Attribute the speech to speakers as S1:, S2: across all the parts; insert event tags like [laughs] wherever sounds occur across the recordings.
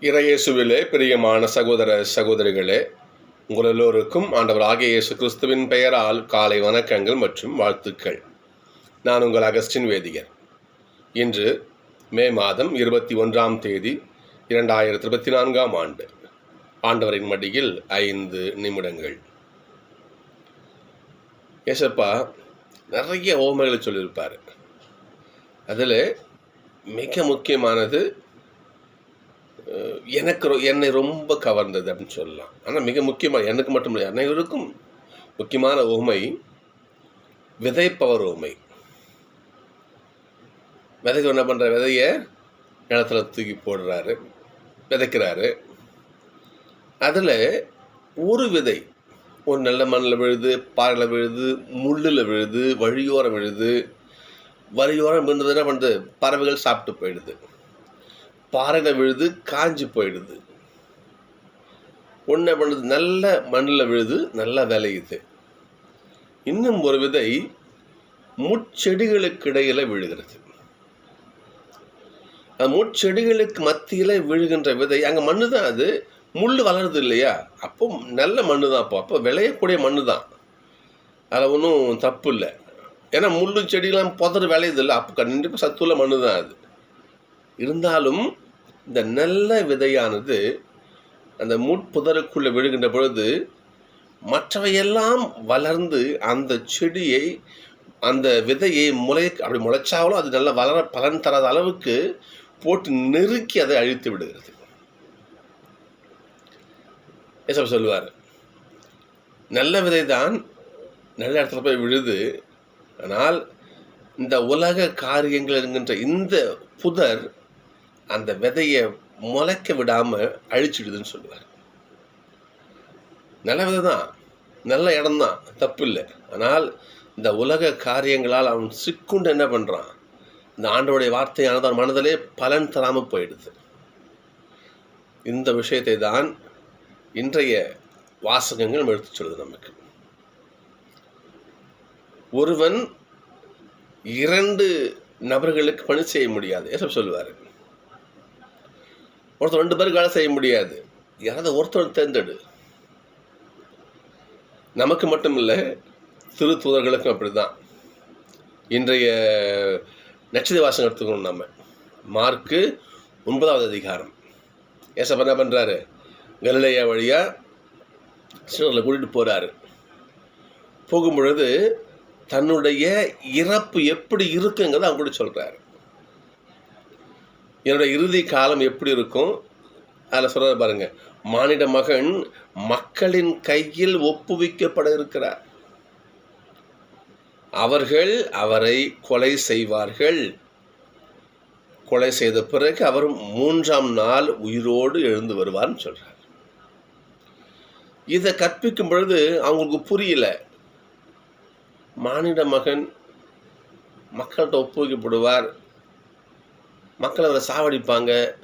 S1: இறையேசுவிலே பிரியமான சகோதர சகோதரிகளே உங்கள் எல்லோருக்கும் ஆண்டவர் ஆகிய இயேசு கிறிஸ்துவின் பெயரால் காலை வணக்கங்கள் மற்றும் வாழ்த்துக்கள். நான் உங்கள் அகஸ்டின் வேதியர். இன்று மே மாதம் இருபத்தி ஒன்றாம் தேதி இரண்டாயிரத்தி இருபத்தி நான்காம் ஆண்டு. ஆண்டவரின் மடியில் ஐந்து நிமிடங்கள். ஏசப்பா நிறைய ஓமைகளை சொல்லியிருப்பார். அதில் மிக முக்கியமானது எனக்கு ரொ- என்னை ரொம்ப கவர்ந்தது அப்படின்னு சொல்லலாம். ஆனால் மிக முக்கியமாக எனக்கு மட்டும் இல்லை அனைவருக்கும் முக்கியமான உமை விதைப்பவர் உமை விதைக்கு என்ன பண்ணுற விதையை நிலத்துல தூக்கி போடுறாரு விதைக்கிறாரு. அதில் ஒரு விதை ஒரு நல்ல மண்ணில் விழுது பாறையில் விழுது முள்ளில் விழுது வழியோரம் விழுது வழியோரம் விழுந்தது என்ன பண்ணுது? பறவைகள் சாப்பிட்டு போயிடுது. பாறையில் விழுது காஞ்சி போயிடுது. ஒன்று பண்ணுது நல்ல மண்ணில் விழுது நல்லா விளையுது. இன்னும் ஒரு விதை முட்செடிகளுக்கு இடையில் விழுகிறது. அந்த முட்செடிகளுக்கு மத்தியில் விழுகின்ற விதை அங்கே மண்ணு தான் அது. முள் வளருது இல்லையா? அப்போ நல்ல மண்ணு தான் அப்போ. அப்போ விளையக்கூடிய மண்ணு தான் அதில் ஒன்றும் தப்பு இல்லை. ஏன்னா முள்ளு செடியெல்லாம் புதர் விளையுது இல்லை அப்போ கண்டிப்பாக சத்துள்ள மண்ணு தான் அது. இருந்தாலும் இந்த நல்ல விதையானது அந்த முட்புதருக்குள்ளே விழுகின்ற பொழுது மற்றவையெல்லாம் வளர்ந்து அந்த செடியை அந்த விதையை முளை அப்படி முளைச்சாலும் அது நல்லா வளர பலன் தராத அளவுக்கு போட்டு நெருக்கி அதை அழித்து விடுகிறது. ஏசப்ப சொல்லுவார் நல்ல விதை தான் நல்ல இடத்துல போய் விழுது. ஆனால் இந்த உலக காரியங்கள் என்கின்ற இந்த புதர் அந்த விதையை முளைக்க விடாமல் அழிச்சிடுதுன்னு சொல்லுவார் நல்ல விதை தான். நல்ல இடம்தான் தப்பு இல்லை. ஆனால் இந்த உலக காரியங்களால் அவன் சிக்குண்டு என்ன பண்ணுறான் இந்த ஆண்டோடைய வார்த்தையானது அவன் மனதிலே பலன் தராமல் போயிடுது. இந்த விஷயத்தை தான் இன்றைய வாசகங்கள் எடுத்து சொல்லுது நமக்கு. ஒருவன் இரண்டு நபர்களுக்கு பணி செய்ய முடியாது. ஏசப் சொல்லுவார் ஒருத்தர் ரெண்டு பேருக்கு வேலை செய்ய முடியாது. யாராவது ஒருத்தர் தேர்ந்தெடு. நமக்கு மட்டும் இல்லை திரு தூதர்களுக்கும் அப்படிதான் இன்றைய நட்சத்திர வாசகம் எடுத்துக்கணும் நம்ம மார்க்கு ஒன்பதாவது அதிகாரம். ஏசப்ப என்ன பண்ணுறாரு கலிலேயா வழியாக சிறுவர்களை கூட்டிகிட்டு போகிறாரு போகும் பொழுது தன்னுடைய இறப்பு எப்படி இருக்குங்கிறத அவங்க கூட சொல்கிறாரு என்னோட இறுதி காலம் எப்படி இருக்கும்? அதில் சொல்கிற பாருங்க. மானிட மகன் மக்களின் கையில் ஒப்புவிக்கப்பட இருக்கிறார். அவர்கள் அவரை கொலை செய்வார்கள். கொலை செய்த பிறகு அவர் மூன்றாம் நாள் உயிரோடு எழுந்து வருவார்னு சொல்கிறார் இதை கற்பிக்கும் பொழுது அவங்களுக்கு புரியல. மானிட மகன் மக்கள்கிட்ட ஒப்புவிக்கப்படுவார். மக்கள் அவரை சாவடிப்பாங்க.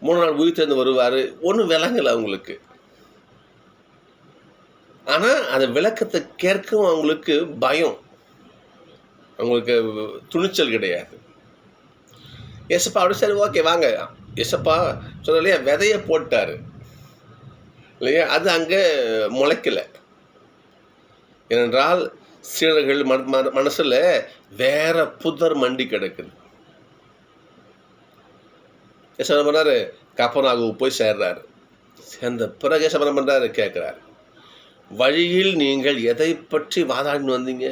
S1: மூணு நாள் உயிர் சேர்ந்து வருவார். ஒன்றும் விளங்கலை அவங்களுக்கு. ஆனால் அந்த விளக்கத்தை கேட்கவும் அவங்களுக்கு பயம். அவங்களுக்கு துணிச்சல் கிடையாது. எசப்பா அப்படி சரி ஓகே வாங்க. எசப்பா சொல்ல இல்லையா விதைய போட்டார். இல்லையா? அது அங்கே முளைக்கலை. ஏனென்றால் சீடர்கள் மன மன- வேற புதர் மண்டி கிடக்குது. ஏசப்பா என்ன பண்ணாரு கப்பனாகவும் போய் சேர்றாரு. சேர்ந்த பிறகு என்ன பண்ணுறாரு கேட்குறாரு. வழியில் நீங்கள் எதை பற்றி வாதாடின்னு வந்தீங்க?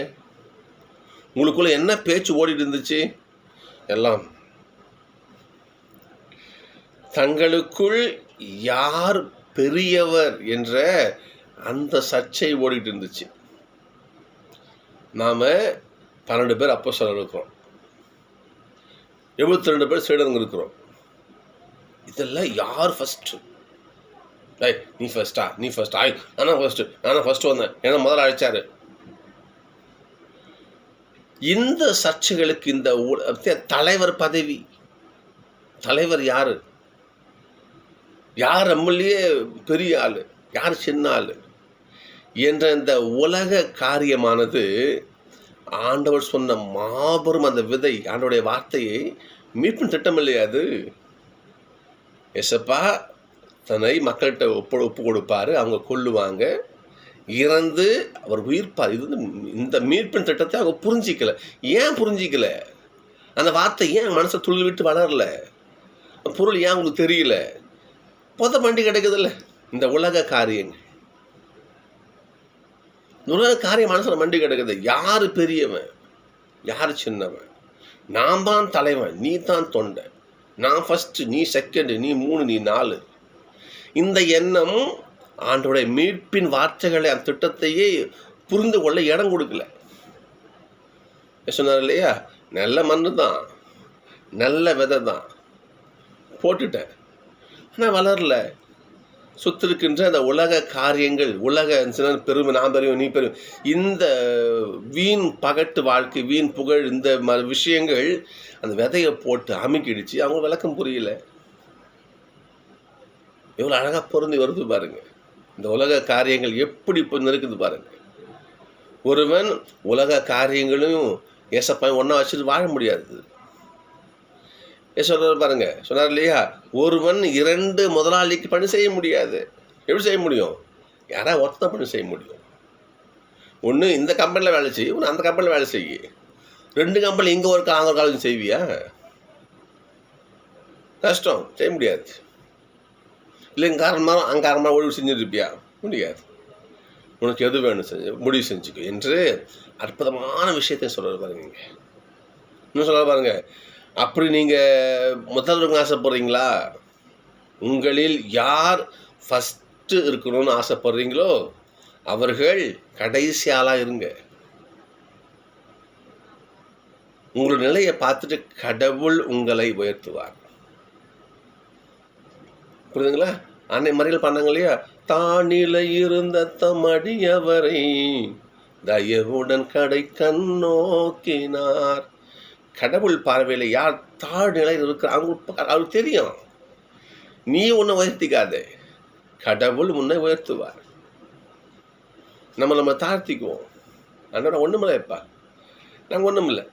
S1: உங்களுக்குள்ள என்ன பேச்சு ஓடிட்டு இருந்துச்சு? எல்லாம் தங்களுக்குள் யார் பெரியவர் என்ற அந்த சர்ச்சை ஓடிட்டு இருந்துச்சு. நாம் பன்னெண்டு பேர் அப்போ சொல்ல இருக்கிறோம். எழுபத்தி ரெண்டு பேர் சீடருங்க இருக்கிறோம். இதெல்லாம் யார் ஃபஸ்ட்டு ஐய் நீ ஃபஸ்ட்டா நீ ஃபர்ஸ்ட் ஆய் நானும் ஃபர்ஸ்ட் நானும் ஃபர்ஸ்ட் வந்தேன். ஏன்னா முதல்ல அழைச்சாரு. இந்த சர்ச்சைகளுக்கு இந்த தலைவர் பதவி. தலைவர் யார்? யார் நம்மளையே பெரிய ஆள்? யார் சின்ன ஆள்? என்ற இந்த உலக காரியமானது ஆண்டவர் சொன்ன மாபெரும் அந்த விதை ஆண்டோடைய வார்த்தையை மீட்பின் திட்டம் இல்லையா அது. எசப்பா தன்னை மக்கள்கிட்ட ஒப்பு ஒப்பு கொடுப்பாரு. அவங்க கொல்லுவாங்க. இறந்து அவர் உயிர்ப்பார் இது வந்து இந்த மீட்பின் திட்டத்தை அவங்க புரிஞ்சிக்கல. ஏன் புரிஞ்சிக்கல? அந்த வார்த்தை ஏன் மனசை துள்ளி விட்டு வளரல? பொருள் ஏன் உங்களுக்கு தெரியல? புத பண்டி கிடைக்குதுல்ல. இந்த உலக காரியங்கள் உலக காரியம் மனசில் மண்டி கிடக்குது. யார் பெரியவன்? யார் சின்னவன்? நான் தான் தலைவன். நீ தான் தொண்டை நான் ஃபஸ்ட்டு நீ செகண்டு நீ மூணு நீ நாலு. இந்த எண்ணம் ஆண்டோடைய மீட்பின் வார்த்தைகளை அந்த திட்டத்தையே புரிந்து கொள்ள இடம் கொடுக்கல. சொன்னார் இல்லையா? நல்ல மண்ணு தான். நல்ல விதை தான். போட்டுட்டேன். ஆனால் வளரல. சுத்திருக்கின்ற அந்த உலக காரியங்கள் உலக பெருமை நான் பெரியவன் நீ பெரும் இந்த வீண் பகட்டு வாழ்க்கை வீண் புகழ் இந்த ம விஷயங்கள் அந்த விதையை போட்டு அமுக்கிடுச்சு. அவங்க விளக்கம் புரியல. எவ்வளோ அழகாக பொருந்தி வருது பாருங்கள் இந்த உலக காரியங்கள் எப்படி இப்போ இருக்குது பாருங்கள் ஒருவன் உலக காரியங்களையும் ஏசப்பாய் ஒன்றா வச்சுட்டு வாழ முடியாது. ஏ சொல்கிறார் பாருங்க. சொன்னார் இல்லையா? ஒருவன் இரண்டு முதலாளிக்கு பணி செய்ய முடியாது. எப்படி செய்ய முடியும்? யாராவது ஒருத்த பணி செய்ய முடியும். ஒன்று இந்த கம்பெனியில் வேலை செய்யும் ஒன்று அந்த கம்பெனியில் வேலை செய்யும் ரெண்டு கம்பெனி இங்கே ஒரு அங்கே ஒரு காலேஜ் செய்வியா? கஷ்டம் செய்ய முடியாது. இல்லை இங்கே காரணமாக அங்கே காரணமாக ஒழுங்கு செஞ்சுருப்பியா? முடியாது. உனக்கு எது வேணும் செஞ்சு முடிவு செஞ்சுக்கோ என்று அற்புதமான விஷயத்தை சொல்கிற பாருங்க நீங்கள் இன்னும் சொல்ல பாருங்க? அப்படி நீங்கள் முதல்வருக்கு ஆசைப்படுறீங்களா? உங்களில் யார் ஃபஸ்ட்டு இருக்கணும்னு ஆசைப்படுறீங்களோ அவர்கள் கடைசி ஆளாக இருங்க. உங்களோட நிலையை பார்த்துட்டு கடவுள் உங்களை உயர்த்துவார். புரியுதுங்களா? அன்னை மறியல் பண்ணாங்க இல்லையா? தானில இருந்த தமடியவரை தயவுடன் கடை கண்ணோக்கினார் கடவுள் பார்வையில் யார் தாழ் நிலையில் இருக்கிற அவங்க அவருக்கு தெரியும். நீ உன்னை உயர்த்திக்காதே. கடவுள் உன்னை உயர்த்துவார். நம்ம நம்ம தாழ்த்திக்குவோம். அண்ணா ஒன்றுமில்லைப்பா நாங்கள் ஒன்றுமில்லை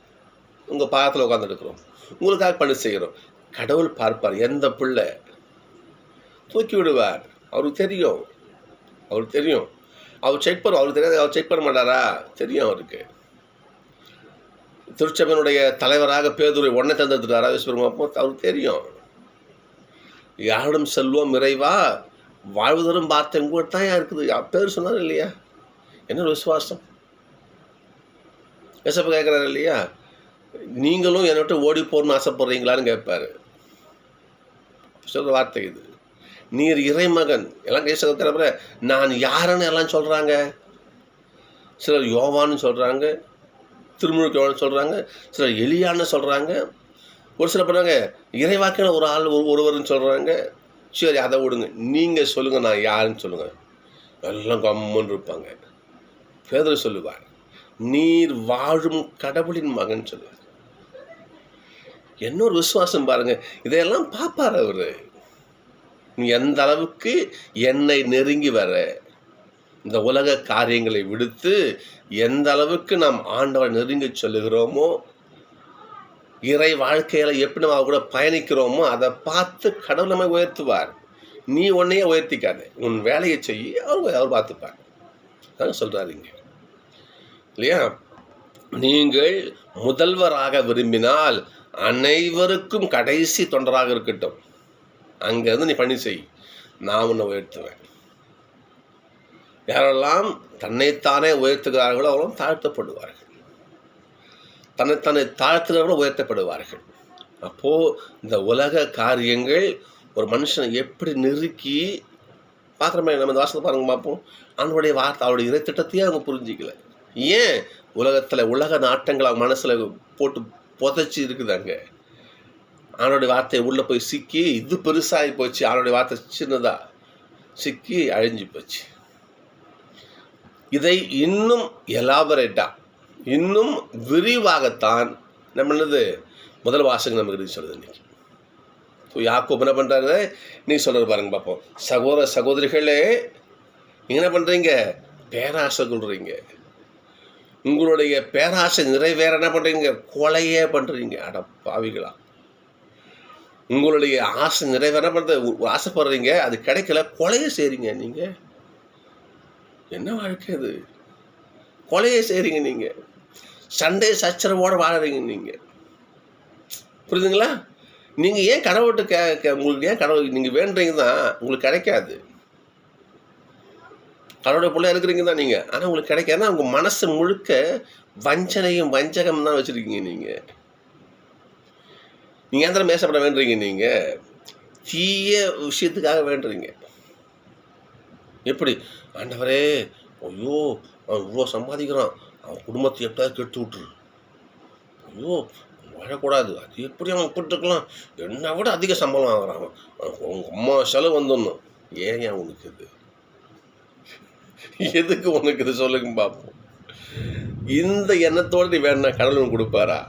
S1: உங்கள் பாகத்தில் உட்காந்துருக்குறோம் உங்களுக்காக பணி செய்கிறோம் கடவுள் பார்ப்பார். எந்த பிள்ளை? தூக்கி விடுவார். அவருக்கு தெரியும். அவருக்கு தெரியும். அவர் செக் பண்ணும் அவருக்கு தெரியாது. அவர் செக் பண்ண மாட்டாரா? தெரியும் அவருக்கு. திருச்சபையினுடைய தலைவராக பேதுரை உடனே தந்துட்டாரா விஸ்வரமாப்போ அவருக்கு தெரியும். யாரிடம் செல்வோம் இறைவா? வாழ்வுதரும் வார்த்தை உங்கள்கிட்ட தான் இருக்குது. பேர் சொன்னார் இல்லையா? என்ன விசுவாசம்? எசப்ப கேட்குறாரு இல்லையா? நீங்களும் என்னை விட்டு ஓடி போகணும்னு ஆசைப்படுறீங்களான்னு கேட்பாரு. சொல்கிற வார்த்தை இது. நீர் இறைமகன். எல்லாம் கேசகத்திர நான் யாருன்னு எல்லாம் சொல்கிறாங்க சிலர் யோவான்னு சொல்கிறாங்க திருமுழுக்கு யோவான்னு சொல்கிறாங்க சிலர் எலியான்னு சொல்கிறாங்க ஒரு சில பண்ணுறாங்க இறைவாக்கின ஒரு ஆள் ஒரு ஒருவர்னு சொல்கிறாங்க சரி அதை விடுங்க. நீங்கள் சொல்லுங்கள் நான் யாருன்னு சொல்லுங்கள் எல்லாம் கம்மன் இருப்பாங்க. பேதர் சொல்லுவார் நீர் வாழும் கடவுளின் மகன் சொல்லுவார். என்ன ஒரு விசுவாசம் பாருங்க. இதையெல்லாம் பார்ப்பார் அவர். நீ எந்த அளவுக்கு என்னை நெருங்கி வர இந்த உலக காரியங்களை விடுத்து எந்த அளவுக்கு நாம் ஆண்டவரை நெருங்கி சொல்லுகிறோமோ இறை வாழ்க்கையில எப்படி நம்ம கூட பயணிக்கிறோமோ அதை பார்த்து கடவுள் நம்மை உயர்த்துவார். நீ உன்னையே உயர்த்திக்காத. உன் வேலையை செய்ய அவர் அவர் பார்த்துப்பார் அதான் சொல்றாரு இல்லையா? நீங்கள் முதல்வராக விரும்பினால் அனைவருக்கும் கடைசி தொண்டராக இருக்கட்டும். அங்கேருந்து நீ பணி செய். நான் உன்னை உயர்த்துவேன். யாரெல்லாம் தன்னைத்தானே உயர்த்துகிறார்களோ அவர்களும் தாழ்த்தப்படுவார்கள். தன்னைத்தானே தாழ்த்துகிறவர்களும் உயர்த்தப்படுவார்கள். அப்போது இந்த உலக காரியங்கள் ஒரு மனுஷனை எப்படி நெருக்கி பார்க்குறமே நம்ம இந்த வாசத்தை பாருங்க பார்ப்போம். அவனுடைய வார்த்தை அவருடைய இறை திட்டத்தையே அவங்க புரிஞ்சிக்கல. ஏன்? உலகத்தில் உலக நாட்டங்களை அவங்க மனசில் போட்டு புதைச்சி இருக்குது அங்கே அவனுடைய வார்த்தை உள்ளே போய் சிக்கி இது பெருசாகி போச்சு. அவனுடைய வார்த்தை சின்னதாக சிக்கி அழிஞ்சு போச்சு. இதை இன்னும் எலாபரேட்டாக இன்னும் விரிவாகத்தான் நம்ம என்னது முதல் வாசகம் நமக்கு இருக்கு சொல்லுது இன்றைக்கி ஸோ யாக்கோப் என்ன பண்ணுறாரு நீ சொல்கிறது பாருங்க பார்ப்போம். சகோதர சகோதரிகளே என்ன பண்ணுறீங்க பேராசை கொள்றீங்க. உங்களுடைய பேராசை நிறைவேற என்ன பண்ணுறீங்க கொலையே பண்ணுறீங்க அட பாவிகளா. உங்களுடைய ஆசை நிறைவேற என்ன பண்ணுறது ஆசைப்படுறீங்க அது கிடைக்கல கொலையை செய்கிறீங்க நீங்கள் என்ன வாழ்க்கை அது? கொலையை செய்கிறீங்க நீங்கள் சண்டை சச்சரவோடு வாழறீங்க நீங்கள் புரியுதுங்களா நீங்கள் ஏன் கடவுள்கிட்ட கே கே உங்களுக்கு ஏன் கடவுள் நீங்கள் வேண்டுறீங்க தான் உங்களுக்கு கிடைக்காது. கடவுளுடைய பிள்ளை இருக்கிறீங்க தான் நீங்கள் ஆனால் உங்களுக்கு கிடைக்காதுன்னா உங்கள் மனசு முழுக்க வஞ்சனையும் வஞ்சகம் தான் வச்சுருக்கீங்க நீங்கள் நீங்கள் எந்த மேசப்பட வேண்டுறீங்க நீங்கள் தீய விஷயத்துக்காக வேண்டுறீங்க. எப்படி? ஆண்டவரே ஐயோ அவன் இவ்வளோ சம்பாதிக்கிறான். அவன் குடும்பத்தை எப்படியாவது கெடுத்து விட்டுரு. ஐயோ வாழக்கூடாது. அது எப்படி அவன் போட்டுருக்கலாம் என்னை விட அதிக சம்பளம் ஆகிறான் அவன். உங்கள் அம்மா செலவு வந்துடணும். ஏன் ஏன் உனக்கு இது? எதுக்கு உனக்கு இது சொல்லுங்க பார்ப்போம் இந்த எண்ணத்தோடு நீ வேணா கடவுள் கொடுப்பாரா?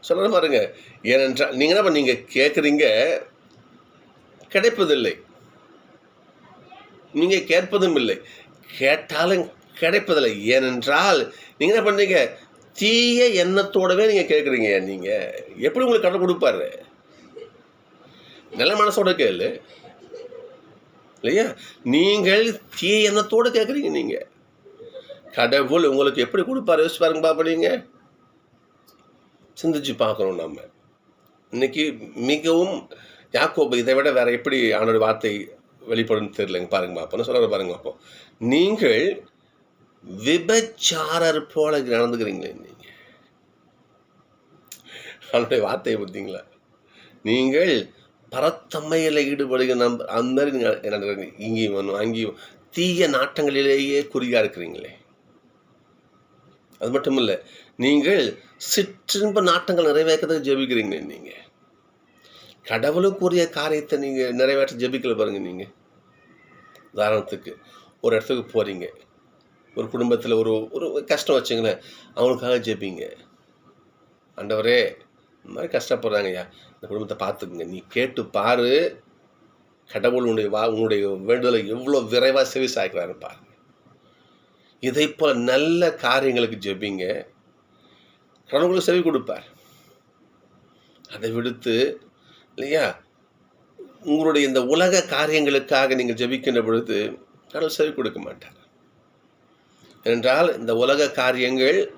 S1: சொல்ல பாருங்க. ஏனென்றால் நீங்கள் என்ன பண்ணீங்க? கேட்குறீங்க கிடைப்பதில்லை. நீங்கள் கேட்பதும் இல்லை. கேட்டாலும் கிடைப்பதில்லை. ஏனென்றால் நீங்கள் என்ன பண்ணீங்க? தீய எண்ணத்தோடவே நீங்கள் கேட்குறீங்க. நீங்கள் எப்படி உங்களுக்கு கடவுள் கொடுப்பாரு? நல்ல மனசோட கேளு. இல்லையா? நீங்கள் தீய எண்ணத்தோடு கேட்குறீங்க நீங்கள் கடவுள் உங்களுக்கு எப்படி கொடுப்பாரு? யோசிச்சு பாருங்க பார்ப்பீங்க சிந்திச்சு பார்க்கணும் நம்ம. இன்னைக்கு மிகவும் யாக்கோபு இதை விட வேற எப்படி அவனோட வார்த்தை வெளிப்படும் தெரியலங்க. பாருங்க பார்ப்போம் சொல்ல பாருங்க பார்ப்போம் நீங்கள் விபச்சாரர் போல நடந்துக்கிறீங்களே நீங்கள் அவனுடைய வார்த்தையை பார்த்தீங்களா நீங்கள் பரத்தம்மையில் ஈடுபடுகிற நம்ப அந்த மாதிரி நீங்கள் இங்கேயும் வரணும் அங்கேயும். தீய நாட்டங்களிலேயே குறியாக இருக்கிறீங்களே. அது மட்டும் இல்லை நீங்கள் சிற்றின்ப நாட்டங்கள் நிறைவேற்றதுக்கு ஜெபிக்கிறீங்க நீங்கள் கடவுளுக்குரிய காரியத்தை நீங்கள் நிறைவேற்ற ஜெபிக்கல பாருங்க நீங்கள் உதாரணத்துக்கு ஒரு இடத்துக்கு போகிறீங்க ஒரு குடும்பத்தில் ஒரு ஒரு கஷ்டம் வச்சுங்களேன் அவங்களுக்காக ஜெபிங்க. ஆண்டவரே இந்த மாதிரி கஷ்டப்படுறாங்கய்யா. இந்த குடும்பத்தை பார்த்துக்குங்க. நீ கேட்டு பாரு. கடவுள் உன்னுடைய வா உன்னுடைய வேண்டுதலை எவ்வளோ விரைவாக செவி சாய்க்கிறாரு பாருங்க. இதை போல் நல்ல காரியங்களுக்கு ஜெபிங்க. கடவுளுக்கு செவி கொடுப்பார். அதை விடுத்து இல்லையா? உங்களுடைய இந்த உலக காரியங்களுக்காக நீங்கள் ஜெபிக்கின்ற பொழுது கடவுள் செவி கொடுக்க மாட்டார். என்றால் இந்த உலக காரியங்கள்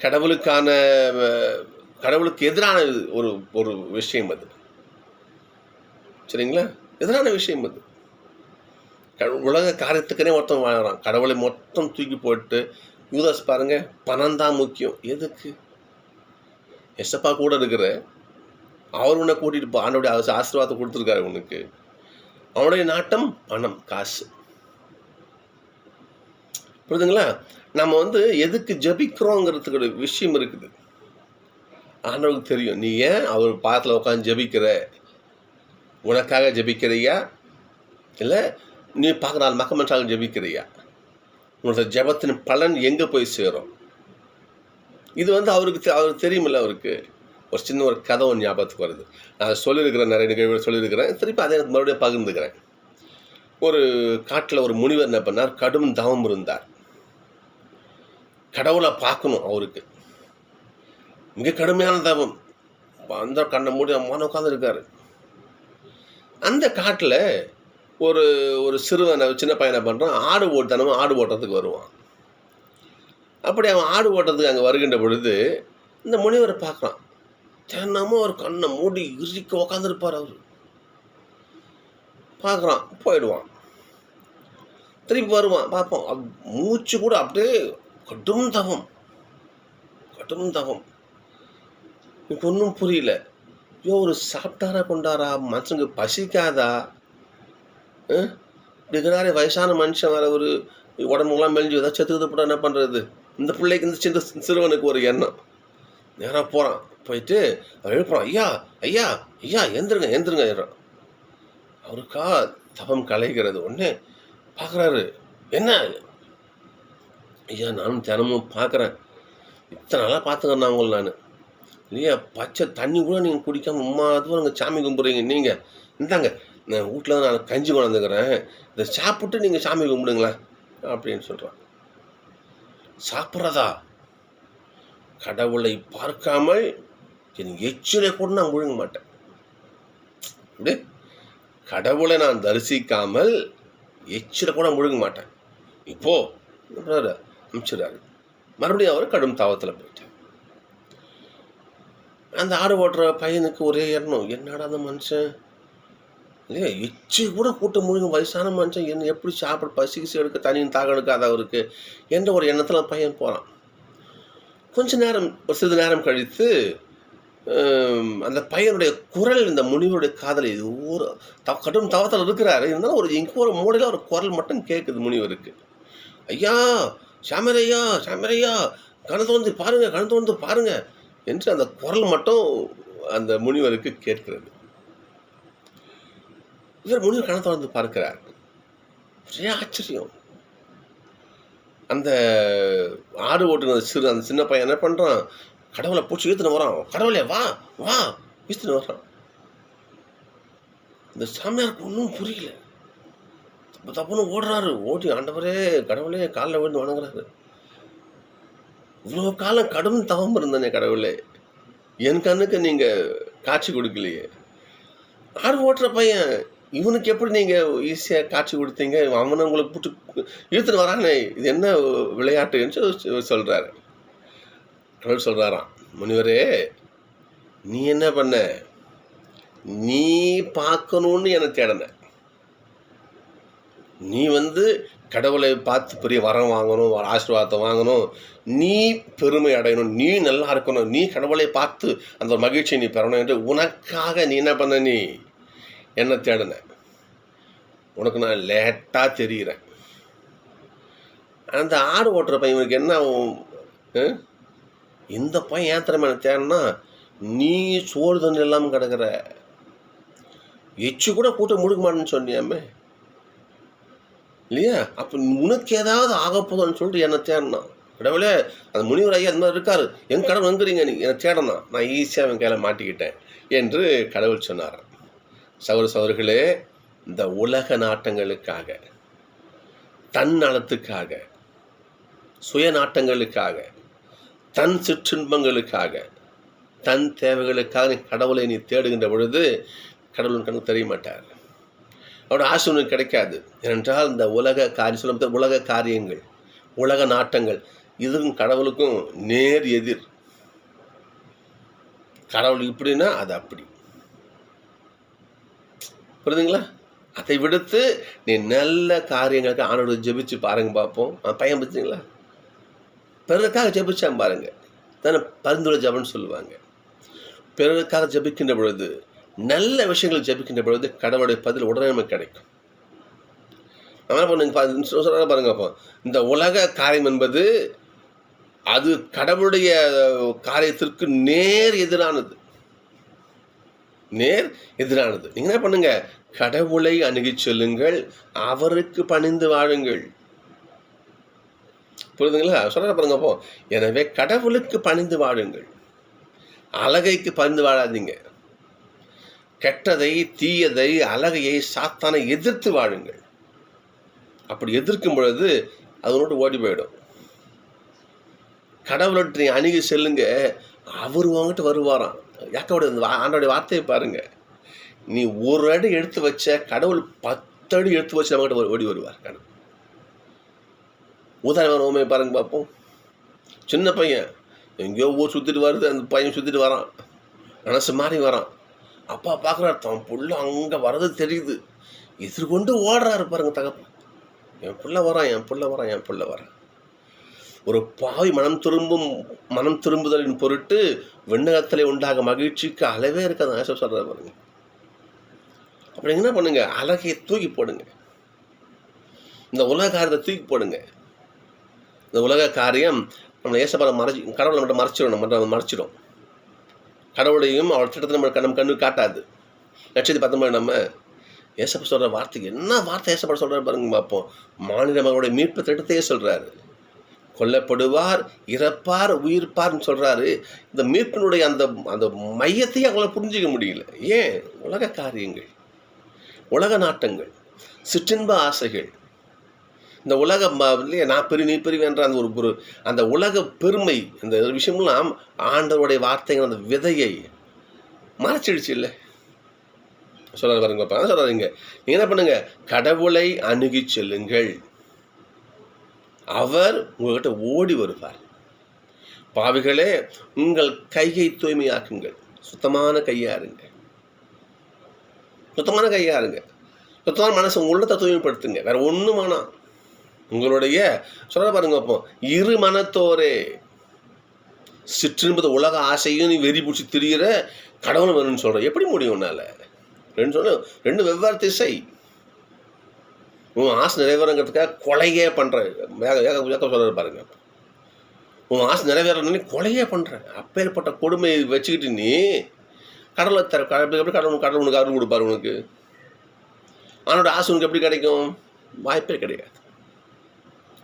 S1: கடவுளுக்கான கடவுளுக்கு எதிரான ஒரு ஒரு விஷயம் அது. சரிங்களா? எதிரான விஷயம் அது. உலக காரியத்துக்குனே ஒருத்தன் வாழ்கிறான் கடவுளை மொத்தம் தூக்கி போட்டு யூதாஸ் பாருங்க பணம் தான் முக்கியம். எதுக்கு? எஸ்எப்பா கூட இருக்கிற அவர் உன்னை கூட்டிட்டு போ ஆண்டோடைய ஆசீர்வாதத்தை கொடுத்துருக்காரு உனக்கு. அவனுடைய நாட்டம் பணம் காசு. புரியுதுங்களா? நம்ம வந்து எதுக்கு ஜபிக்கிறோங்கிறதுக்கு விஷயம் இருக்குது. ஆண்டவனுக்கு தெரியும். நீ ஏன் அவர் பாதத்தில் உட்காந்து ஜபிக்கிற? உனக்காக ஜபிக்கிறியா? இல்லை நீ பார்க்குற நாலு மக்கள் மனுஷாக ஜபிக்கிறியா? உன்னோட ஜெபத்தின் பலன் எங்கே போய் சேரும்? இது வந்து அவருக்கு தெ- அவருக்கு தெரியுமில்ல அவருக்கு. ஒரு சின்ன ஒரு கதை ஒன்று ஞாபகத்துக்கு வருது. நான் சொல்லியிருக்கிறேன் நிறைய நிகழ்வுகள் சொல்லியிருக்கிறேன். திருப்பி அதை எனக்கு மறுபடியும் பகிர்ந்துக்கிறேன். ஒரு காட்டில் ஒரு முனிவர் என்ன பண்ணார்? கடும் தவம் இருந்தார். கடவுளை பார்க்கணும் அவருக்கு. மிக கடுமையான தவம் அந்த கண்ணை மூடி அம்மான உட்காந்துருக்காரு அந்த காட்டில் ஒரு ஒரு சிறுவனை சின்ன பையனை பண்ணுறான் ஆடு ஓட்டு ஆடு ஓட்டுறதுக்கு வருவான். அப்படி அவன் ஆடு ஓட்டுறதுக்கு அங்கே வருகின்ற பொழுது இந்த முனிவரை பார்க்குறான். தினமும் ஒரு கண்ணை மூடி இறுக்க உக்காந்துருப்பார் அவர். பார்க்குறான் போயிடுவான். திருப்பி வருவான் பார்ப்போம். மூச்சு கூட அப்படியே கடும் தவம். கடும் தவம். எனக்கு ஒன்றும் புரியல. ஐயோ ஒரு சாப்பிட்டாரா கொண்டாரா மனுஷனுக்கு பசிக்காதா? அஹ்? இருக்கிறாரே வயசான மனுஷன் வர ஒரு உடம்புலாம் மெலிஞ்சு ஏதாவது செத்துக்கிட்டு போட்டா என்ன பண்ணுறது இந்த பிள்ளைக்கு இந்த சின்ன சிறுவனுக்கு ஒரு எண்ணம். நேராக போகிறான் போயிட்டு அவன் எழுப்புறான். ஐயா ஐயா ஐயா எந்திருங்க எந்திருங்க ஏறான் அவருக்கா தபம் கலைகிறது. ஒன்று பார்க்குறாரு என்ன? ஐயா நானும் தினமும் பார்க்குறேன் இத்தனை நாளாக பார்த்துக்கிறேன் நான் உங்களை நான். இல்லையா? பச்சை தண்ணி கூட நீங்கள் குடிக்காமல் உமா அதுவும் நாங்கள் சாமி கும்பிட்றீங்க. நீங்கள் இந்தாங்க நான் வீட்டில் நான் கஞ்சி கொண்டாந்துக்கிறேன். இதை சாப்பிட்டு நீங்கள் சாமி கும்பிடுங்களேன் அப்படின்னு சொல்கிறான் சாப்பிட்றதா? கடவுளை பார்க்காமல் என் எச்சிலை கூட நான் முழுங்க மாட்டேன். அப்படி கடவுளை நான் தரிசிக்காமல் எச்சில கூட முழுங்க மாட்டேன். இப்போ அனுப்பிச்சிடுறாரு. மறுபடியும் அவர் கடும் தாவத்தில் போய் அந்த ஆடு ஓட்டுற பையனுக்கு ஒரே எண்ணம். என்னடா அந்த மனுஷன்? இல்லையா? எச்சு கூட கூட்ட முழுங்க வயசான மனுஷன் என்ன எப்படி சாப்பிட பசிக்கிசி எடுக்க தனியும் தாக எடுக்காத அவருக்கு என்ற ஒரு எண்ணத்தில் பையன் போகிறான் கொஞ்ச நேரம் ஒரு சிறிது நேரம் கழித்து அந்த பையனுடைய குரல் இந்த முனிவருடைய காதல் இது ஒரு த கடும் தவத்தில் இருக்கிறாரு. இருந்தாலும் ஒரு இங்கே ஒரு மூடையில் ஒரு குரல் மட்டும் கேட்குது முனிவருக்கு. ஐயா சாமரையா சாமரையா கண தோந்து பாருங்கள் கண தோந்து பாருங்கள் என்று அந்த குரல் மட்டும் அந்த முனிவருக்கு கேட்கிறது. இவர் முனிவர் கணத்தை வந்து பார்க்கிறார். ஒரே ஆச்சரியம். அந்த ஆடு ஓட்டுன சிறு அந்த சின்ன பையன் என்ன பண்ணுறான் கடவுளை பூச்சி இழுத்துன்னு வரான். கடவுளே வா வா இழுத்துன்னு வரான். இந்த சாமியாருக்கு ஒன்றும் புரியல. தப்பு தப்புன்னு ஓடுறாரு. ஓடி ஆண்டவரே கடவுளே காலில் விழுந்து வணங்குறாரு. இவ்வளோ காலம் கடும் தவம் இருந்தனே கடவுளே. என் கண்ணுக்கு நீங்கள் காட்சி கொடுக்கலையே. ஆடு ஓட்டுற பையன் இவனுக்கு எப்படி நீங்கள் ஈஸியாக காட்சி கொடுத்தீங்க? அவனை உங்களுக்கு போட்டு இழுத்துட்டு வரானே இது என்ன விளையாட்டுன்னு சொல்கிறாரு கடவுள் சொல்கிறாராம் முனிவரே நீ என்ன பண்ண? நீ பார்க்கணுன்னு என்னை தேடின. நீ வந்து கடவுளை பார்த்து பெரிய வரம் வாங்கணும் ஆசீர்வாதத்தை வாங்கணும். நீ பெருமை அடையணும். நீ நல்லா இருக்கணும். நீ கடவுளை பார்த்து அந்த ஒரு மகிழ்ச்சியை நீ பெறணும் என்று உனக்காக நீ என்ன பண்ண நீ? என்ன தேடின. உனக்கு நான் லேட்டாக தெரிகிறேன் அந்த ஆடு ஓட்டுற பையனுக்கு என்ன ஆகும்? இந்த பையன் ஏன் திறமை எனக்கு தேடனா நீ சோறு தண்ணி இல்லாமல் கிடக்கிற. எச்சு கூட கூட்டம் முடுக்க மாட்டேன்னு சொன்னியாமே. இல்லையா? அப்போ உனக்கு ஏதாவது ஆக சொல்லிட்டு என்னை தேடணும் கடவுளே அந்த முனிவர் ஐயா அந்த மாதிரி இருக்காரு. என் கடவுள் வந்துடுங்க நீ என்னை தேடணும் நான் ஈஸியாக அவன் கையில் மாட்டிக்கிட்டேன் என்று கடவுள் சொன்னார். சௌர சௌர்களே இந்த உலக நாட்டங்களுக்காக தன் நலத்துக்காக சுய நாட்டங்களுக்காக தன் சிற்றின்பங்களுக்காக தன் தேவைகளுக்காக நீ கடவுளை நீ தேடுகின்ற பொழுது கடவுள் கண்ணுக்கு தெரிய மாட்டார். அவனோட ஆசை ஒன்று கிடைக்காது. ஏனென்றால் இந்த உலக காரியம் சொல்ல உலக காரியங்கள் உலக நாட்டங்கள் இதுக்கும் கடவுளுக்கும் நேர் எதிர். கடவுள் இப்படின்னா அது அப்படி. புரியுதுங்களா? அதை விடுத்து நீ நல்ல காரியங்களுக்கு ஆணோட ஜெபிச்சு பாருங்க பார்ப்போம் அந்த பையன் பார்த்தீங்களா பிறருக்காக ஜெபிச்சான் பாருங்க. தானே பரிந்துரை ஜபன்னு சொல்லுவாங்க. பிறருக்காக ஜெபிக்கின்ற பொழுது நல்ல விஷயங்கள் ஜபிக்கின்ற பொழுது கடவுளுடைய பதில் உடனே நமக்கு கிடைக்கும். அதனால இப்போ நீங்கள் பாருங்க அப்போ இந்த உலக காரியம் என்பது அது கடவுளுடைய காரியத்திற்கு நேர் எதிரானது. நேர் எதிரானது. நீங்கள் என்ன பண்ணுங்க? கடவுளை அணுகிச் செல்லுங்கள் அவருக்கு பணிந்து வாழுங்கள். புரியுதுங்களா? சொல்கிற பாருங்க அப்போ. எனவே கடவுளுக்கு பணிந்து வாழுங்கள். அழகைக்கு பணிந்து வாழாதீங்க. கெட்டதை தீயதை அழகையை சாத்தானை எதிர்த்து வாழுங்கள். அப்படி எதிர்க்கும் பொழுது அதனோடு ஓடி போயிடும். கடவுள்கிட்ட நீ அணுகி செல்லுங்க. அவர் வாங்கிட்டு வருவாராம். யாக்கோடைய இந்த வா- ஆண்டோடைய வார்த்தையை பாருங்கள் நீ ஒரு அடி எடுத்து வச்ச கடவுள் பத்து அடி எடுத்து வச்சு நம்மகிட்ட ஓடி வருவார் கடவுள். உதாரணம் உண்மையை பாருங்க பார்ப்போம். சின்ன பையன் எங்கேயோ ஊர் சுற்றிட்டு வருது அந்த பையன் சுற்றிட்டு வரான். மனசு மாறி வரான். அப்பா பார்க்குறாரு தன் புள்ள அங்கே வர்றது தெரியுது. எதிர்கொண்டு ஓடுறாரு பாருங்க தகப்பன். என் புள்ள வரான் என் புள்ள வரான் என் புள்ள வரான் ஒரு பாவி மனம் திரும்பும் மனம் திரும்புதலின் பொருட்டு விண்ணகத்திலே உண்டாக மகிழ்ச்சிக்கு அளவே இருக்காது ஆசை சொல்கிறார் பாருங்க. அப்படி என்ன பண்ணுங்க? அழகையை தூக்கி போடுங்க. இந்த உலக காரியத்தை தூக்கி போடுங்க. இந்த உலக காரியம் நம்ம ஏசப்பட மறைச்சி கடவுளை மட்டும் மறைச்சிடும் நம்ம மறைச்சிடும். கடவுளையும் அவர் திட்டத்தை நம்ம கண்ணம் கண்ணு காட்டாது. லட்சத்தி பத்தொன்பது நம்ம ஏசப்ப சொல்கிற வார்த்தைக்கு என்ன வார்த்தை ஏசப்பட சொல்கிறார் பாருங்க பார்ப்போம். மாநில மகளுடைய மீட்பு திட்டத்தையே சொல்கிறாரு கொல்லப்படுவார் இறப்பார் உயிர்ப்பார்னு சொல்கிறாரு இந்த மீட்பினுடைய அந்த அந்த மையத்தையே அவங்களால புரிஞ்சிக்க முடியல. ஏன்? உலக காரியங்கள் உலக நாட்டங்கள் சிற்றின்ப ஆசைகள் இந்த உலக இல்லையா நான் பெரிய நீ பெரிய அந்த ஒரு ஒரு அந்த உலக பெருமை இந்த விஷயமெல்லாம் ஆண்டவருடைய வார்த்தைகள் அந்த விதையை மறைச்சிடுச்சு இல்லை? சொல்கிறார் பாருங்க அப்போ சொல்கிறாருங்க நீங்கள் என்ன பண்ணுங்க? கடவுளை அணுகி செல்லுங்கள். அவர் உங்கள்கிட்ட ஓடி வருவார். பாவிகளே உங்கள் கையை தூய்மையாக்குங்கள். சுத்தமான கையாருங்க சுத்தமான கையாருங்க சுத்தமான மனசு உள்ளத்தை தூய்மைப்படுத்துங்க. வேற ஒன்றும் வேணாம் உங்களுடைய சொல்ல பாருங்க அப்போ இரு மனத்தோரே. சிற்றின்பது உலக ஆசையும் நீ வெறி பிடிச்சி திரியிற கடவுளை வேணும்னு சொல்கிற எப்படி முடியும் உன்னால்? ரெண்டு சொன்ன ரெண்டு வெவ்வேறு திசை. உன் ஆசை நிறைவேறங்கிறதுக்காக கொலையே பண்ணுற வேக வேக வேக சொல்ற பாருங்க. உன் ஆசை நிறைவேறணும்னு கொலையே பண்ணுறேன் அப்பேற்பட்ட கொடுமையை வச்சுக்கிட்டு நீ கடவுளை தர கடவுள் எப்படி கடவுள் கடவுள் உனக்கு அருள் கொடுப்பாரு உனக்கு? அவனோட ஆசை உனக்கு எப்படி கிடைக்கும்? வாய்ப்பே கிடையாது.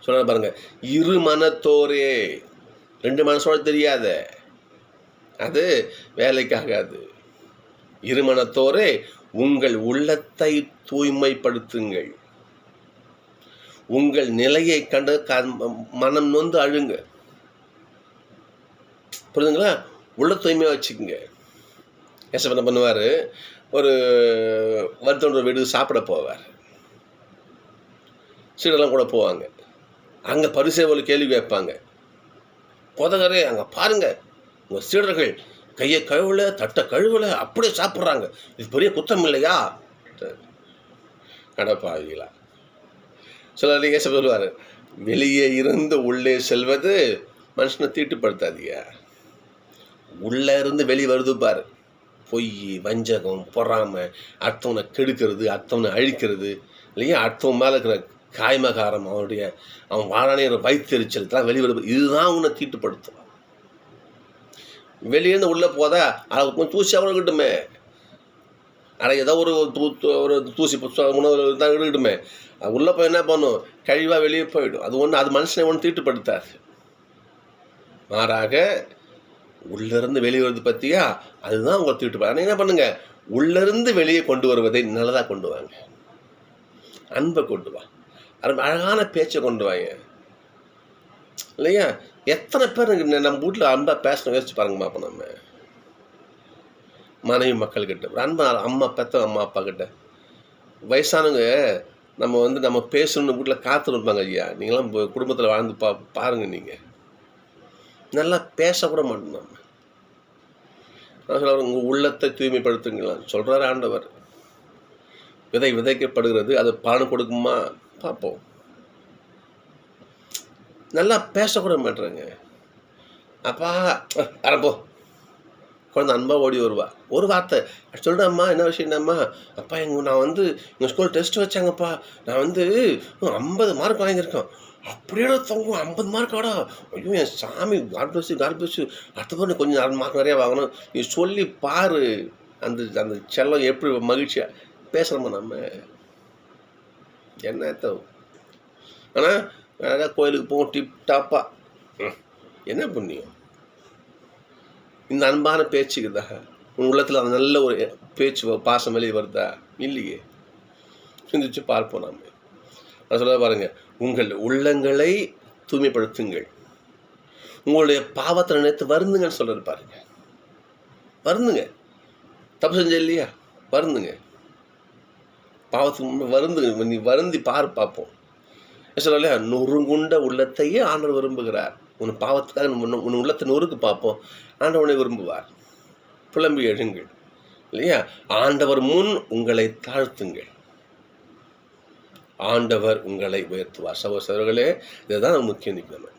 S1: சொல்ல பாருங்கள் இரு மனத்தோரே. ரெண்டு மனசோட தெரியாத. அது வேலைக்காகாது. இருமனத்தோரே உங்கள் உள்ளத்தை தூய்மைப்படுத்துங்கள். உங்கள் நிலையை கண்டு க- மனம் நொந்து அழுங்க. புரியுதுங்களா உள்ள தூய்மையாக வச்சுக்கோங்க. எஸ் என்ன பண்ணுவார்? ஒரு வருத்தோன்ற வீடு சாப்பிட போவார். சீடெல்லாம் கூட போவாங்க. அங்கே பரிசேவல் கேள்வி கேட்பாங்க. கொதகரே அங்கே பாருங்கள் உங்கள் சீடர்கள் கையை கழுவல தட்டை கழுவல அப்படியே சாப்பிட்றாங்க. இது பெரிய குத்தம் இல்லையா? கடப்பாவிகளா சிலர் ஏச சொல்லுவார் வெளியே இருந்து உள்ளே செல்வது மனுஷனை தீட்டுப்படுத்தாதீங்க. உள்ளே இருந்து வெளியே வருது பாரு. பொய் வஞ்சகம் பொறாமை அடுத்தவனை கெடுக்கிறது அடுத்தவனை அழிக்கிறது இல்லையா? அடுத்தவன் மேலே இருக்கிற காய்மகாரம் அவனுடைய அவன் வாழானே வைத்தெரிச்சல் இதெல்லாம் வெளியே வருது இதுதான் உன்னை தீட்டுப்படுத்தும். வெளியேருந்து உள்ளே போதா அதை கொஞ்சம் தூசி அவனுக்கிட்டுமே இருக்கட்டுமே. அட ஏதோ ஒரு தூ ஒரு தூசி புத்தகம் உணவு தான் இருக்கட்டுமே. அது உள்ளே போய் என்ன பண்ணும்? கழிவாக வெளியே போயிடும். அது ஒன்று அது மனுஷனை ஒன்று தீட்டுப்படுத்தாது. மாறாக உள்ளிருந்து வெளியே வருது பற்றியா அதுதான் உங்களை தீட்டுப்பாடு ஆனால் என்ன பண்ணுங்கள் உள்ளிருந்து வெளியே கொண்டு வருவதை நல்லதாக கொண்டு வாங்க. அன்பை கொண்டு வா. அழகான பேச்சை கொண்டு வாங்க. இல்லையா? எத்தனை பேர் நம்ம வீட்டில் அன்பாக பேசணும் யோசிச்சு பாருங்கம்மா அப்போ நம்ம. மனைவி மக்கள்கிட்ட ஒரு அன்பா அம்மா பெத்த அம்மா அப்பா கிட்ட. வயசானவங்க நம்ம வந்து நம்ம பேசணும்னு வீட்டில் காத்திருப்பாங்க ஐயா. நீங்களாம் குடும்பத்தில் வாழ்ந்து பா பாருங்க நீங்கள் நல்லா பேசக்கூட மாட்டோம் நம்ம. நான் சொல்ல உங்கள் உள்ளத்தை தூய்மைப்படுத்துங்களா சொல்கிறார் ஆண்டவர். விதை விதைக்கப்படுகிறது அது பலன் கொடுக்குமா? பார்ப்போம். நல்லா பேசக்கூட மாட்டுறாங்க அப்பா அரம்போ குழந்தை அன்பாக ஓடி வருவா. ஒரு வார்த்தை. சொல்கிறேம்மா என்ன விஷயம்டாம்மா அப்பா எங்க நான் வந்து எங்கள் ஸ்கூல் டெஸ்ட் வச்சாங்கப்பா. நான் வந்து ஐம்பது மார்க் வாங்கியிருக்கேன். அப்படியே தொங்கும் ஐம்பது மார்க்கோட ஐயோ என் சாமி காட் பிளஸ் காட் பிளஸ் அடுத்த பண்ணி கொஞ்சம் நாலு மார்க் நிறையா வாங்கணும். நீ சொல்லி பாரு. அந்த அந்த செல்லம் எப்படி மகிழ்ச்சியாக பேசுகிறோமா நம்ம. என்னத்த ஆனால் அழகாக கோயிலுக்கு போவோம் டிப் டாப்பாக என்ன புண்ணியம்? இந்த அன்பான பேச்சுக்குதா? உன் உள்ளத்தில் அந்த நல்ல ஒரு பேச்சு பாசம் வெளியே வருதா? இல்லையே. சிந்திச்சு பார்ப்போம் நாம் நான் சொல்ல பாருங்க. உங்கள் உள்ளங்களை தூய்மைப்படுத்துங்கள். உங்களுடைய பாவத்தை நினைத்து வருந்துங்கன்னு சொல்கிறது பாருங்க. வருந்துங்க. தப்பு செஞ்ச இல்லையா? வருந்துங்க. பாவத்துக்கு முன்ன வருந்து நீ வருந்தி பாரு பார்ப்போம் சொல்லலையா நொறுங்குண்ட உள்ளத்தையே ஆண்டவர் விரும்புகிறார். உன் பாவத்துக்காக உன் உன் உள்ளத்தை நொறுக்கு பார்ப்போம் ஆண்டவனை விரும்புவார். புலம்பி எழுங்கள். இல்லையா? ஆண்டவர் முன் உங்களை தாழ்த்துங்கள். ஆண்டவர் உங்களை உயர்த்துவார். சகோசரர்களே இதுதான் முக்கியம் இன்னைக்கு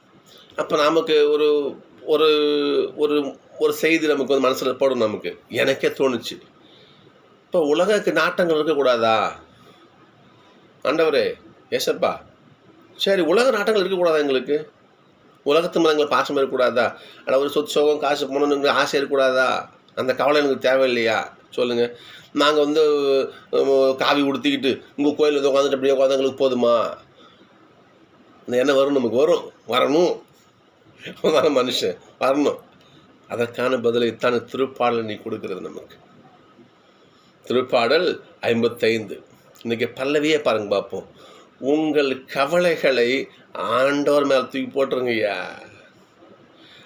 S1: அப்போ நமக்கு ஒரு ஒரு ஒரு ஒரு செய்தி நமக்கு வந்து மனசில் போடும் நமக்கு. எனக்கே தோணுச்சு. இப்போ உலகக்கு நாட்டங்கள் இருக்கக்கூடாதா? ஆண்டவரே ஏசப்பா சரி உலக நாட்டங்கள் இருக்கக்கூடாதா எங்களுக்கு? உலகத்து மேலே எங்களுக்கு பாசம் இருக்கக்கூடாதா? ஆனால் ஒரு சொத்து சோகம் காசு போகணுன்னு ஆசை இருக்கக்கூடாதா? அந்த கவலை எனக்கு தேவையில்லையா? சொல்லுங்கள் நாங்கள் வந்து காவி உடுத்திக்கிட்டு உங்கள் கோயில் வந்து உட்காந்துட்டு அப்படியே உட்காந்து எங்களுக்கு போதுமா? இந்த எண்ணம் வரும் நமக்கு வரும். வரணும். [laughs] அதான் மனுஷன் வரணும். அதற்கான பதிலை தான் திருப்பாடல் நீ கொடுக்குறது நமக்கு. திருப்பாடல் ஐம்பத்தைந்து. இன்னைக்கு பல்லவியே பாருங்க பார்ப்போம் உங்கள் கவலைகளை ஆண்டவர் மேலே தூக்கி போட்டுருங்கய்யா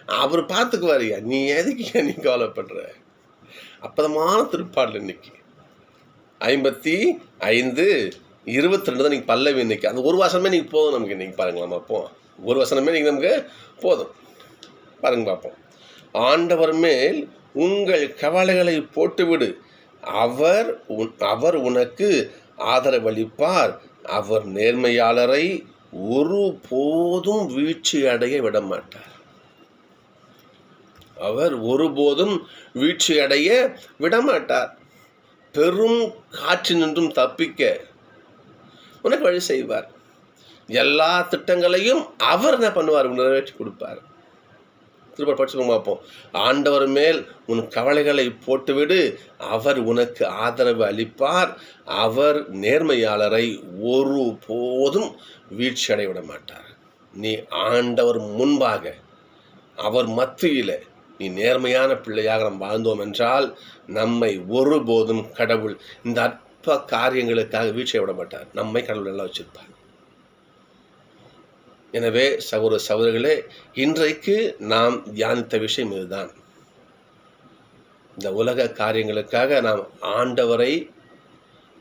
S1: அவர் பார்த்துக்குவாருய்யா நீ எதுக்கு நீ கவலைப்படுற? அப்பதமான திருப்பாடல் இன்னைக்கு. ஐம்பத்தி ஐந்து இருபத்தி ரெண்டு தான் நீங்கள் பல்லவி இன்னைக்கு. அந்த ஒரு வசனமே நீங்கள் போதும் நமக்கு இன்னைக்கு பாருங்களா அப்போ. ஒரு வசனமே நீங்கள் நமக்கு போதும். பாருங்க பார்ப்போம் ஆண்டவர் மேல் உங்கள் கவலைகளை போட்டுவிடு. அவர் அவர் உனக்கு ஆதரவளிப்பார். அவர் நேர்மையாளரை ஒரு போதும் வீழ்ச்சி அடைய விட மாட்டார் அவர் ஒருபோதும் வீழ்ச்சி அடைய விடமாட்டார். பெரும் காற்றினின்றும் தப்பிக்க உனக்கு வழி செய்வார். எல்லா திட்டங்களையும் அவர் என்ன பண்ணுவார்? நிறைவேற்றி கொடுப்பார். திரும்ப படிச்சு பார்ப்போம். ஆண்டவர் மேல் உன் கவலைகளை போட்டுவிடு. அவர் உனக்கு ஆதரவு அளிப்பார். அவர் நேர்மையாளரை ஒரு போதும் வீழ்ச்சி விட மாட்டார். நீ ஆண்டவர் முன்பாக அவர் மத்தியில் நீ நேர்மையான பிள்ளையாக நாம் வாழ்ந்தோம் என்றால் நம்மை ஒருபோதும் கடவுள் இந்த அற்ப காரியங்களுக்காக வீழ்ச்சியை விட மாட்டார். நம்மை கடவுள் நல்லா வச்சிருப்பார். எனவே சகோதர சகோதரிகளே இன்றைக்கு நாம் தியானித்த விஷயம் இதுதான். இந்த உலக காரியங்களுக்காக நாம் ஆண்டவரை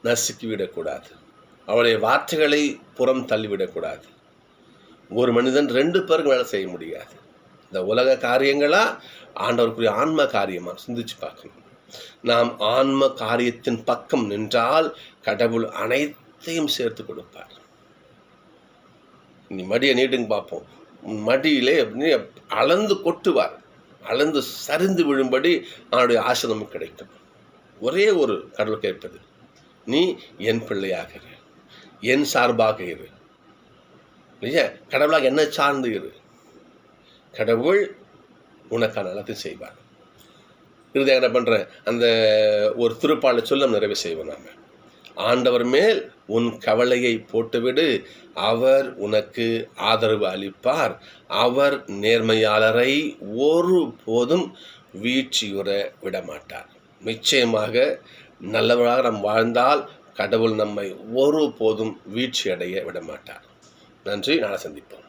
S1: நசுக்கிவிடக்கூடாது. அவருடைய வார்த்தைகளை புறம் தள்ளிவிடக்கூடாது. ஒரு மனிதன் ரெண்டு பேருக்கு வேலை செய்ய முடியாது. இந்த உலக காரியங்களா? ஆண்டவருக்குரிய ஆன்ம காரியமாக சிந்திச்சு பார்க்கணும். நாம் ஆன்ம காரியத்தின் பக்கம் நின்றால் கடவுள் அனைத்தையும் சேர்த்து கொடுப்பார். நீ மடியை நீட்டுங்க பார்ப்போம். மடியிலே அப்படியே அளந்து கொட்டுவார். அளந்து சரிந்து விழும்படி அவனுடைய ஆசை கிடைக்கும். ஒரே ஒரு கடவுள் கேட்பது நீ என் பிள்ளையாக இரு. என் சார்பாக இரு. இல்லையா? கடவுளாக என்ன சார்ந்து இரு. கடவுள் உனக்கான எல்லாத்தையும் செய்வார். இறுதியாக என்ன பண்ணுறேன் அந்த ஒரு திருப்பாளை சொல்ல நிறைவு செய்வோம் நாம். ஆண்டவர் மேல் உன் கவலையை போட்டுவிடு. அவர் உனக்கு ஆதரவு அளிப்பார். அவர் நேர்மையாளரை ஒரு போதும் வீழ்ச்சியுற விடமாட்டார். நிச்சயமாக நல்லவராக நாம் வாழ்ந்தால் கடவுள் நம்மை ஒரு போதும் வீழ்ச்சி அடைய விடமாட்டார். நன்றி. நான் சந்திப்போம்.